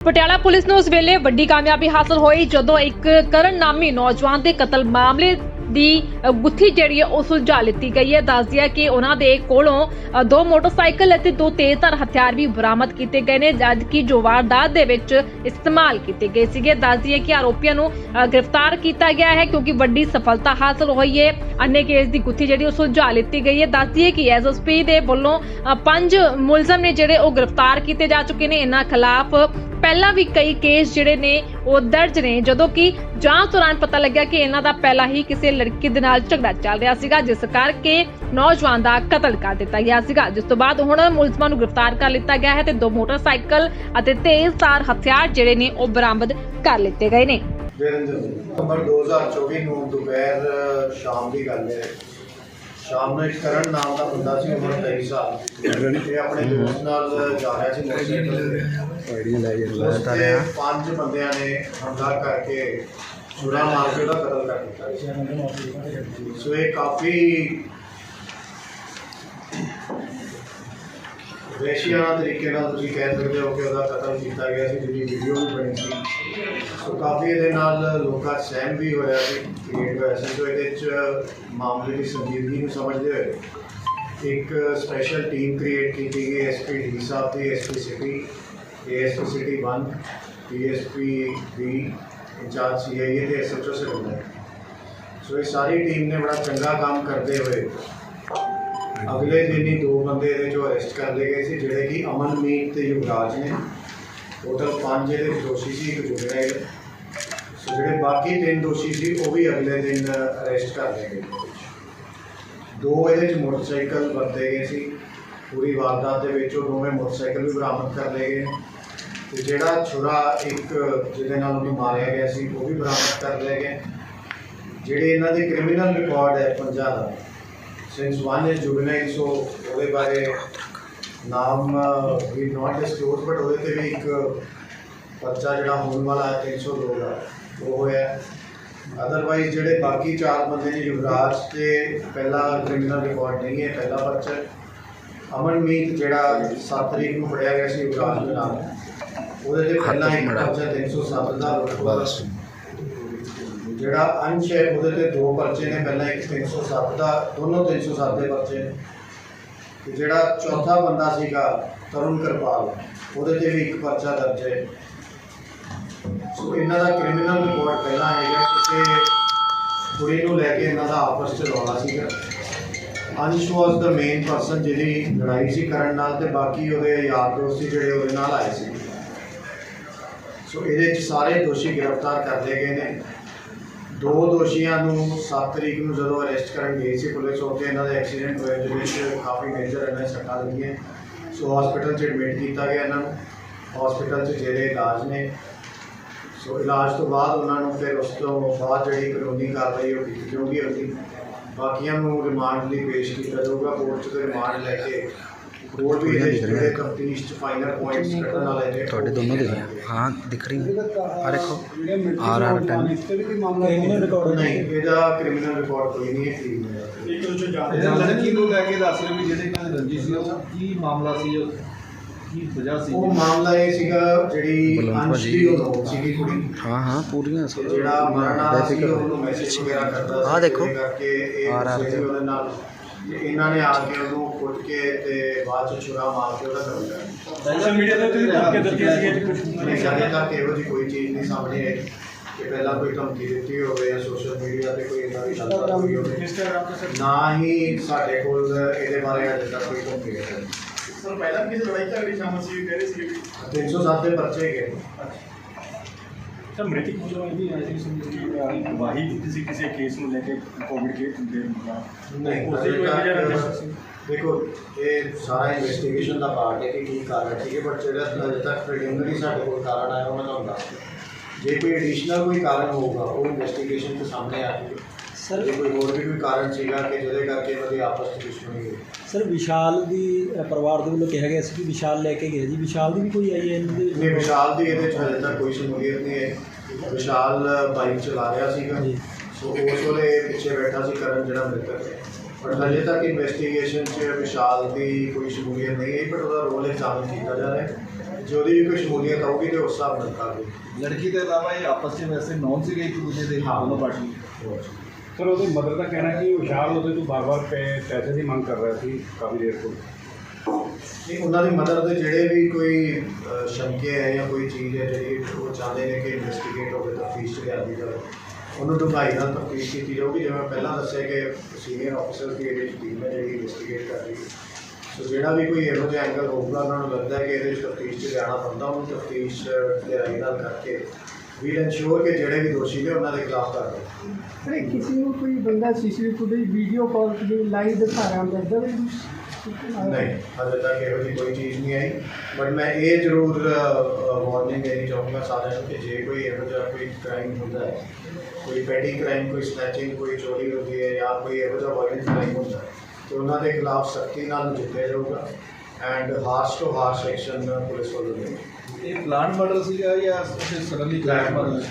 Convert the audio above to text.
Patiala police ਨੂੰ ਉਸ ਵੇਲੇ ਵੱਡੀ ਕਾਮਯਾਬੀ ਹਾਸਲ ਹੋਈ ਜਦੋਂ ਇੱਕ ਕਰਨ ਨਾਮੀ ਨੌਜਵਾਨ ਦੇ ਕਤਲ ਮਾਮਲੇ ਦੀ ਗੁੱਥੀ ਜਿਹੜੀ ਹੈ, ਉਹ ਸੁਲਝਾ ਲਿੱਤੀ ਗਈ ਹੈ। ਦੱਸਦੀ ਹੈ ਕਿ ਉਹਨਾਂ ਦੇ ਕੋਲੋਂ ਦੋ ਮੋਟਰਸਾਈਕਲ ਅਤੇ ਦੋ ਤੇਜ਼ਧਾਰ ਹਥਿਆਰ ਵੀ ਬਰਾਮਦ ਕੀਤੇ ਗਏ ਨੇ ਜਦ ਕਿ ਜੋ ਵਾਰਦਾਤ ਦੇ ਵਿੱਚ ਇਸਤੇਮਾਲ ਕੀਤੇ ਗਏ ਸੀਗੇ। ਦੱਸਦੀ ਹੈ ਕਿ ਆਰੋਪੀਆਂ ਨੂੰ ਗ੍ਰਿਫਤਾਰ ਕੀਤਾ ਗਿਆ ਹੈ, ਕਿਉਂਕਿ ਵੱਡੀ ਸਫਲਤਾ ਹਾਸਲ ਹੋਈ ਹੈ। ਅੰਨੇ ਕੇਸ ਦੀ ਗੁੱਥੀ ਜਿਹੜੀ, ਉਹ ਸੁਲਝਾ ਲਿੱਤੀ ਗਈ ਹੈ। ਦੱਸਦੀ ਹੈ ਕਿ ਐਸਐਸਪੀ ਦੇ ਵੱਲੋਂ ਪੰਜ ਮੁਲਜ਼ਮ ਨੇ ਜਿਹੜੇ ਉਹ ਗ੍ਰਿਫਤਾਰ ਕੀਤੇ ਜਾ ਚੁੱਕੇ ਨੇ। ਇਹਨਾਂ ਖਿਲਾਫ ਪਹਿਲਾਂ ਵੀ ਕਈ ਕੇਸ ਜਿਹੜੇ ਨੇ ਉਹ ਦਰਜ ਨੇ, ਜਦੋਂ ਕਿ ਜਾਂਚ ਦੌਰਾਨ ਪਤਾ ਲੱਗਿਆ ਕਿ ਇਹਨਾਂ ਦਾ ਪਹਿਲਾਂ ਹੀ ਕਿਸੇ ਲੜਕੀ ਦੇ ਨਾਲ ਝਗੜਾ ਚੱਲ ਰਿਹਾ ਸੀਗਾ, ਜਿਸ ਕਰਕੇ ਨੌਜਵਾਨ ਦਾ ਕਤਲ ਕਰ ਦਿੱਤਾ ਗਿਆ ਸੀਗਾ। ਜਿਸ ਤੋਂ ਬਾਅਦ ਹੁਣ ਮੁਲਜ਼ਮਾਂ ਨੂੰ ਗ੍ਰਿਫਤਾਰ ਕਰ ਲਿੱਤਾ ਗਿਆ ਹੈ ਤੇ ਦੋ ਮੋਟਰਸਾਈਕਲ ਅਤੇ ਤੇਜ਼ਧਾਰ ਹਥਿਆਰ ਜਿਹੜੇ ਨੇ, ਉਹ ਬਰਾਮਦ ਕਰ ਲਿੱਤੇ ਗਏ ਨੇ। ਵੀਰਿੰਦਰ 2024 ਨੂੰ ਦੁਪਹਿਰ ਸ਼ਾਮ ਦੀ ਗੱਲ ਹੈ। ਸ਼ਾਮ ਨੂੰ ਇੱਕ ਕਰਨ ਨਾਮ ਦਾ ਬੰਦਾ ਸੀ ਉਮਰ 23 ਸਾਲ। ਇਹ ਆਪਣੇ ਦੋਸਤ ਨਾਲ ਜਾ ਰਿਹਾ ਸੀ ਮੋਟਰਸਾਈਕਲ ਆਈਡੀਆਂ ਲੈ ਜਾਂਦਾ ਤੇ ਪੰਜ ਬੰਦਿਆਂ ਨੇ ਹਮਲਾ ਕਰਕੇ ਛੁਰਾ ਮਾਰ ਕੇ ਉਹਦਾ ਕਤਲ ਕਰ ਦਿੱਤਾ। ਸੋ ਇਹ ਕਾਫੀ ਵੇਸ਼ੀਆਨਾ ਤਰੀਕੇ ਨਾਲ ਤੁਸੀਂ ਕਹਿ ਸਕਦੇ ਹੋ ਕਿ ਉਹਦਾ ਕਤਲ ਕੀਤਾ ਗਿਆ ਸੀ, ਜਿਹਦੀ ਵੀਡੀਓ ਵੀ ਬਣੀ ਸੀ। ਸੋ ਕਾਫੀ ਇਹਦੇ ਨਾਲ ਲੋਕਾਂ ਸਹਿਮ ਵੀ ਹੋਇਆ ਸੀ ਕ੍ਰੀਏਟ ਹੋਇਆ ਸੀ ਸੋ ਇਹਦੇ 'ਚ ਮਾਮਲੇ ਦੀ ਸੰਜੀਦਗੀ ਨੂੰ ਸਮਝਦੇ ਹੋਏ ਇੱਕ ਸਪੈਸ਼ਲ ਟੀਮ ਕ੍ਰੀਏਟ ਕੀਤੀ ਗਈ ਐਸਪੀ ਡੀ ਸਾਹਿਬ ਦੀ SP city ASP city 1 DSP ਵੀ ਇੰਚਾਰਜ ਸੀਆਈਏ ਤੇ ਐਸਐਚਓ ਸਰਵਿਸ ਸੋ ਇਹ ਸਾਰੀ ਟੀਮ ਨੇ ਬੜਾ ਚੰਗਾ ਕੰਮ ਕਰਦੇ ਹੋਏ ਅਗਲੇ ਦਿਨ ਹੀ ਦੋ ਬੰਦੇ ਇਹਦੇ ਚੋਂ ਅਰੈਸਟ ਕਰ ਲਏ ਗਏ ਸੀ, ਜਿਹੜੇ ਕਿ ਅਮਨਮੀਤ ਤੇ ਯੁਵਰਾਜ ਨੇ। ਟੋਟਲ ਪੰਜ ਇਹਦੇ ਦੋਸ਼ੀ ਸੀ, ਇੱਕ ਜੁਗਰਾਇਲ ਸੋ ਜਿਹੜੇ ਬਾਕੀ ਤਿੰਨ ਦੋਸ਼ੀ ਸੀ, ਉਹ ਵੀ ਅਗਲੇ ਦਿਨ ਅਰੈਸਟ ਕਰ ਲਏ ਗਏ। ਦੋ ਇਹਦੇ 'ਚ ਮੋਟਰਸਾਈਕਲ ਵਰਤੇ ਗਏ ਸੀ। ਪੂਰੀ ਵਾਰਦਾਤ ਦੇ ਵਿੱਚ ਉਹ ਦੋਵੇਂ ਮੋਟਰਸਾਈਕਲ ਵੀ ਬਰਾਮਦ ਕਰ ਲਏ ਗਏ। ਤੇ ਜਿਹੜਾ ਛੁਰਾ ਇੱਕ, ਜਿਹਦੇ ਨਾਲ ਉਹਨੂੰ ਮਾਰਿਆ ਗਿਆ ਸੀ, ਉਹ ਵੀ ਬਰਾਮਦ ਕਰ ਲਏ ਗਏ। ਜਿਹੜੇ ਇਹਨਾਂ ਦੇ ਕ੍ਰਿਮੀਨਲ ਰਿਕਾਰਡ ਹੈ ਪੰਜਾਂ ਦਾ since one is juvenile so ਉਹਦੇ ਬਾਰੇ ਨਾਮ ਵੀ ਨਾਟ ਡਿਸਕਲੋਜ਼ ਬਟ ਉਹਦੇ ਤੇ ਵੀ ਇੱਕ ਪਰਚਾ ਜਿਹੜਾ ਹੋਣ ਵਾਲਾ ਹੈ 302 ਦਾ ਉਹ ਹੋਇਆ ਅਦਰਵਾਈਜ਼ ਜਿਹੜੇ ਬਾਕੀ ਚਾਰ ਬੰਦੇ ਨੇ, ਯੁਵਰਾਜ ਤੇ ਪਹਿਲਾ ਕ੍ਰਿਮੀਨਲ ਰਿਕਾਰਡ ਨਹੀਂ ਹੈ, ਪਹਿਲਾ ਪਰਚਾ ਅਮਨਮੀਤ ਜਿਹੜਾ 7 ਤਰੀਕ ਨੂੰ ਫੜਿਆ ਗਿਆ ਸੀ, ਯੁਵਰਾਜ ਦੇ ਨਾਲ, ਉਹਦੇ ਤੇ ਪਹਿਲਾਂ ਇੱਕ ਪਰਚਾ 307 ਦਾ ਰੁਕਵਾ ਜਿਹੜਾ ਅੰਸ਼ ਹੈ ਉਹਦੇ ਤੇ ਦੋ ਪਰਚੇ ਨੇ, ਪਹਿਲਾਂ ਇੱਕ 307 ਦਾ, ਦੋਨੋਂ 307 ਦੇ ਪਰਚੇ ਨੇ। ਤੇ ਜਿਹੜਾ ਚੌਥਾ ਬੰਦਾ ਸੀਗਾ, ਤਰੁਣ ਕਿਰਪਾਲ, ਉਹਦੇ ਤੇ ਵੀ ਇੱਕ ਪਰਚਾ ਦਰਜ ਹੈ। ਸੋ ਇਹਨਾਂ ਦਾ ਕ੍ਰਿਮੀਨਲ ਰਿਕਾਰਡ ਪਹਿਲਾਂ ਹੈਗਾ ਕਿਸੇ ਕੁੜੀ ਨੂੰ ਲੈ ਕੇ ਇਹਨਾਂ ਦਾ ਆਪਸ ਚ ਰੌਲਾ ਸੀਗਾ। ਅੰਸ਼ ਵਾਸ ਦਾ ਮੇਨ ਪਰਸਨ ਜਿਹਦੀ ਲੜਾਈ ਸੀ ਕਰਨ ਨਾਲ ਤੇ ਬਾਕੀ ਉਹਦੇ ਯਾਰ ਦੋਸਤ ਸੀ ਜਿਹੜੇ ਉਹਦੇ ਨਾਲ ਆਏ ਸੀ। ਸੋ ਇਹਦੇ ਚ ਸਾਰੇ ਦੋਸ਼ੀ ਗ੍ਰਿਫਤਾਰ ਕਰ ਲਏ ਗਏ ਨੇ। ਦੋ ਦੋਸ਼ੀਆਂ ਨੂੰ 7 ਤਰੀਕ ਨੂੰ ਜਦੋਂ ਅਰੈਸਟ ਕਰਨ ਗਏ ਸੀ ਪੁਲਿਸ, ਉੱਥੇ ਇਹਨਾਂ ਦਾ ਐਕਸੀਡੈਂਟ ਹੋਇਆ ਜਿਹਦੇ ਵਿੱਚ ਕਾਫੀ ਮੇਜਰ ਇਹਨਾਂ ਸੱਟਾਂ ਲੱਗੀਆਂ। ਸੋ ਹਸਪੀਟਲ 'ਚ ਐਡਮਿਟ ਕੀਤਾ ਗਿਆ ਇਹਨਾਂ ਨੂੰ। ਹਸਪੀਟਲ 'ਚ ਜਿਹੜੇ ਇਲਾਜ ਨੇ। ਸੋ ਇਲਾਜ ਤੋਂ ਬਾਅਦ ਉਹਨਾਂ ਨੂੰ ਫਿਰ ਉਸ ਤੋਂ ਬਾਅਦ ਜਿਹੜੀ ਕਾਨੂੰਨੀ ਕਾਰਵਾਈ ਉਹ ਕੀਤੀ ਜਾਊਗੀ। ਅਗਲੀ ਬਾਕੀਆਂ ਨੂੰ ਰਿਮਾਂਡ ਲਈ ਪੇਸ਼ ਕੀਤਾ ਜਾਊਗਾ ਕੋਰਟ 'ਚ ਤੇ ਰਿਮਾਂਡ ਲੈ ਕੇ ਹੋਰ ਵੀ ਇਹਦੇ ਜਿਹੜੇ 'ਚ ਫਾਈਨਲ ਪੁਆਇੰਟਸ ਕੱਢਣ ਵਾਲੇ ਨੇ ਤੁਹਾਡੇ ਦੋਨੋਂ ਦੇ ਹਾਂ ਦਿਖ ਰਹੀ ਹੈ। ਆ ਦੇਖੋ R R ten criminal record ਨਹੀਂ ਇਹਦਾ ਕ੍ਰਿਮੀਨਲ ਰਿਕਾਰਡ ਕੋਈ ਨਹੀਂ ਹੈ ਹੈ। ਇੱਕ ਉਹ ਜਾਣਦੇ ਲੜਕੀ ਨੂੰ ਲੈ ਕੇ ਦੱਸ ਰਹੇ ਵੀ ਜਿਹੜੇ ਕਹਿੰਦੇ ਰੰਜੀ ਸੀ ਉਹ ਕੀ ਮਾਮਲਾ ਸੀ ਉਹ ਕੀ ਵਜ੍ਹਾ ਸੀ? ਉਹ ਮਾਮਲਾ ਇਹ ਸੀਗਾ ਜਿਹੜੀ ਬਲਵੰਤ ਅੰਸ਼ ਭਾਜੀ। ਦੀ ਉਹ ਸੀਗੀ ਕੁੜੀ। ਹਾਂ ਹਾਂ ਪੂਰੀਆਂ ਜਿਹੜਾ ਮਰਨ ਸੀ ਉਹਨੂੰ ਮੈਸੇਜ ਵਗੈਰਾ ਕਰਦਾ ਸੀ ਆਹ ਦੇਖੋ। ਜਿਹਦੇ ਕਰਕੇ ਇਹ ਉਹਦੇ ਨਾਲ। ਇਹਨਾਂ ਨੇ ਆ ਕੇ ਉਹਨੂੰ ਕੁੱਟ ਕੇ ਤੇ ਬਾਅਦ ਚ ਛੁਰਾ ਮਾਰ ਕੇ ਉਹਦਾ ਕਰ ਲਿਆ ਸੋਸ਼ਲ ਮੀਡੀਆ ਤੇ ਤੁਸੀਂ ਧਮਕੀ ਦਿੱਤੀ ਸੀ ਕੁਝ ਨਹੀਂ ਸਾਡੇ ਤੱਕ ਇਹੋ ਜਿਹੀ ਕੋਈ ਚੀਜ਼ ਨਹੀਂ ਸਾਹਮਣੇ ਆਈ ਕਿ ਪਹਿਲਾਂ ਕੋਈ ਧਮਕੀ ਦਿੱਤੀ ਹੋਵੇ ਜਾਂ ਸੋਸ਼ਲ ਮੀਡੀਆ ਤੇ ਕੋਈ ਇਦਾਂ ਦੀ ਗੱਲਬਾਤ ਹੋਈ ਹੋਵੇ। ਇੰਸਟਾਗ੍ਰਾਮ ਤੇ ਸਰ ਨਾ ਹੀ ਸਾਡੇ ਕੋਲ ਇਹਦੇ ਬਾਰੇ ਅਜੇ ਤੱਕ ਕੋਈ ਧਮਕੀ ਹੈ ਸਰ ਪਹਿਲਾਂ ਵੀ ਕਿਸੇ ਲੜਾਈ ਝਗੜੀ ਸ਼ਾਮਲ ਸੀ ਕਹਿ ਰਹੇ ਸੀ 307 ਦੇ ਪਰਚੇ ਹੈਗੇ ਸਰ ਮ੍ਰਿਤਕ ਵੱਲੋਂ ਇਹ ਵੀ ਆਇਆ ਸੀ ਸੁਣੀ ਸੀ ਗਵਾਹੀ ਦਿੱਤੀ ਸੀ ਕਿਸੇ ਕੇਸ ਨੂੰ ਲੈ ਕੇ ਕੋਵਿਡ ਕੇ ਦੇ ਨਹੀਂ ਉਸ ਦੀ ਕੋਈ ਵਜ੍ਹਾ ਸੀ? ਦੇਖੋ ਇਹ ਸਾਰਾ ਇਨਵੈਸਟੀਗੇਸ਼ਨ ਦਾ ਪਾਰਟ ਹੈ ਕਿ ਕੀ ਕਾਰਨ ਹੈ ਬਟ ਜਿਹੜਾ ਅਜੇ ਤੱਕ ਪ੍ਰੀਲਿਮਿਨਰੀ ਸਾਡੇ ਕੋਲ ਕਾਰਨ ਆਇਆ ਉਹ ਮੈਂ ਤੁਹਾਨੂੰ ਦੱਸ ਦਿਆਂ। ਜੇ ਕੋਈ ਐਡੀਸ਼ਨਲ ਕੋਈ ਕਾਰਨ ਹੋਊਗਾ ਉਹ ਇਨਵੈਸਟੀਗੇਸ਼ਨ ਤੋਂ ਸਾਹਮਣੇ ਆ ਜਾਊਗਾ ਸਰ। ਜੇ ਕੋਈ ਹੋਰ ਵੀ ਕੋਈ ਕਾਰਨ ਸੀਗਾ ਕਿ ਜਿਹਦੇ ਕਰਕੇ ਇਹਨਾਂ ਦੀ ਆਪਸ ਵਿੱਚ ਦੁਸ਼ਮਣੀ ਹੋਈ ਸਰ ਵਿਸ਼ਾਲ ਦੀ ਅ, ਪਰਿਵਾਰ ਦੇ ਵੱਲੋਂ ਕਿਹਾ ਗਿਆ ਸੀ ਕਿ ਵਿਸ਼ਾਲ ਲੈ ਕੇ ਗਏ ਜੀ। ਵਿਸ਼ਾਲ ਦੀ ਵੀ ਕੋਈ ਆਈ ਹੈ ਇਹਨਾਂ ਦੇ ਨਹੀਂ ਵਿਸ਼ਾਲ ਦੀ ਇਹਦੇ 'ਚ ਹਜੇ ਤੱਕ ਕੋਈ ਸ਼ਮੂਲੀਅਤ ਨਹੀਂ ਹੈ ਵਿਸ਼ਾਲ ਬਾਈਕ ਚਲਾ ਰਿਹਾ ਸੀਗਾ। ਜੀ। ਸੋ ਉਸ ਵੇਲੇ ਪਿੱਛੇ ਬੈਠਾ ਸੀ ਕਰਨ ਜਿਹੜਾ ਮ੍ਰਿਤਕ ਹੈ। ਪਰ ਹਜੇ ਤੱਕ ਇਨਵੈਸਟੀਗੇਸ਼ਨ 'ਚ ਵਿਸ਼ਾਲ ਦੀ ਕੋਈ ਸ਼ਮੂਲੀਅਤ ਨਹੀਂ ਹੈ ਪਰ ਉਹਦਾ ਰੋਲ ਐਗਜ਼ਾਮਨ ਕੀਤਾ ਜਾ ਰਿਹਾ ਹੈ। ਜੇ ਉਹਦੀ ਵੀ ਕੋਈ ਸ਼ਮੂਲੀਅਤ ਆਊਗੀ ਤੇ ਉਸ ਹਿਸਾਬ ਨਾਲ ਕਾਰਵਾਈ ਲੜਕੀ ਦੇ ਇਲਾਵਾ ਇਹ ਆਪਸ ਵਿੱਚ ਵੈਸੇ ਨੌਨ ਸੀਗੇ ਇੱਕ ਦੂਜੇ ਦੇ ਹਾਂ। ਦੋਨੋਂ ਪਾਰਟੀ ਸਰ, ਉਹਦੀ ਮਦਰ ਦਾ ਕਹਿਣਾ ਕਿ ਵਿਸ਼ਾਲ ਉਹਦੇ ਤੋਂ ਬਾਰ-ਬਾਰ ਪੈ- ਪੈਸੇ ਦੀ ਮੰਗ ਕਰ ਰਿਹਾ ਸੀ, ਕਾਫੀ ਦੇਰ ਤੋਂ। ਨਹੀਂ ਉਹਨਾਂ ਦੀ ਮਦਰ ਦੇ ਜਿਹੜੇ ਵੀ ਕੋਈ ਸ਼ੰਕੇ ਹੈ ਜਾਂ ਕੋਈ ਚੀਜ਼ ਹੈ ਜਿਹੜੀ ਉਹ ਚਾਹੁੰਦੇ ਨੇ ਕਿ ਇਨਵੈਸਟੀਗੇਟ ਹੋਵੇ, ਤਫਤੀਸ਼ ਚ ਲਿਆਂਦੀ ਜਾਵੇ, ਉਹਨੂੰ ਡੂੰਘਾਈ ਨਾਲ ਤਫਤੀਸ਼ ਕੀਤੀ ਜਾਊਗੀ। ਜਿਵੇਂ ਪਹਿਲਾਂ ਦੱਸਿਆ ਕਿ ਸੀਨੀਅਰ ਆਫੀਸਰ ਦੀ ਇਹਦੇ ਵਿੱਚ ਟੀਮ ਹੈ ਜਿਹੜੀ ਇਨਵੈਸਟੀਗੇਟ ਕਰ ਰਹੀ ਹੈ। ਸੋ ਜਿਹੜਾ ਵੀ ਕੋਈ ਇਹੋ ਜਿਹਾ ਐਂਗਲ ਹੋਊਗਾ, ਉਹਨਾਂ ਨੂੰ ਲੱਗਦਾ ਹੈ ਕਿ ਇਹਦੇ ਵਿੱਚ ਤਫਤੀਸ਼ ਚ ਲਿਆਉਣਾ ਬੰਦਾ ਉਹਨੂੰ ਤਫਤੀਸ਼ ਲਿਆਈ ਨਾਲ ਕਰਕੇ ਵੀ ਇਨਸ਼ੋਰ ਕਿ ਜਿਹੜੇ ਵੀ ਦੋਸ਼ੀ ਨੇ ਉਹਨਾਂ ਦੇ ਖਿਲਾਫ ਕਾਰਵਾਈ ਅਰੇ ਕਿਸੇ ਨੂੰ ਕੋਈ ਬੰਦਾ ਸੀਸੀਟੀਵੀ ਵੀਡੀਓ ਕਾਲ ਤੇ ਲਾਈਵ ਦਿਖਾ ਰਿਹਾ ਹੁੰਦਾ ਇਦਾਂ ਵੀ ਨਹੀਂ ਹਜੇ ਤੱਕ ਇਹੋ ਜਿਹੀ ਕੋਈ ਚੀਜ਼ ਨਹੀਂ ਆਈ ਬਟ ਮੈਂ ਇਹ ਜ਼ਰੂਰ ਵਾਰਨਿੰਗ ਦੇਣੀ ਚਾਹੂੰਗਾ ਸਾਰਿਆਂ ਨੂੰ ਕਿ ਜੇ ਕੋਈ ਇਹੋ ਜਿਹਾ ਕੋਈ ਕ੍ਰਾਈਮ ਹੁੰਦਾ ਹੈ ਕੋਈ ਪੈਡੀ ਕ੍ਰਾਈਮ ਕੋਈ ਸਨੈਚਿੰਗ ਕੋਈ ਚੋਰੀ ਹੁੰਦੀ ਹੈ ਜਾਂ ਕੋਈ ਇਹੋ ਜਿਹਾ ਵਾਇਲੈਂਟ ਕ੍ਰਾਈਮ ਹੁੰਦਾ ਹੈ ਤੇ ਉਹਨਾਂ ਦੇ ਖਿਲਾਫ ਸਖਤੀ ਨਾਲ ਨਜਿੱਠਿਆ ਜਾਊਗਾ and harsh to harsh action uh, police was doing. Plant murders, yeah, yeah, suddenly plant murders.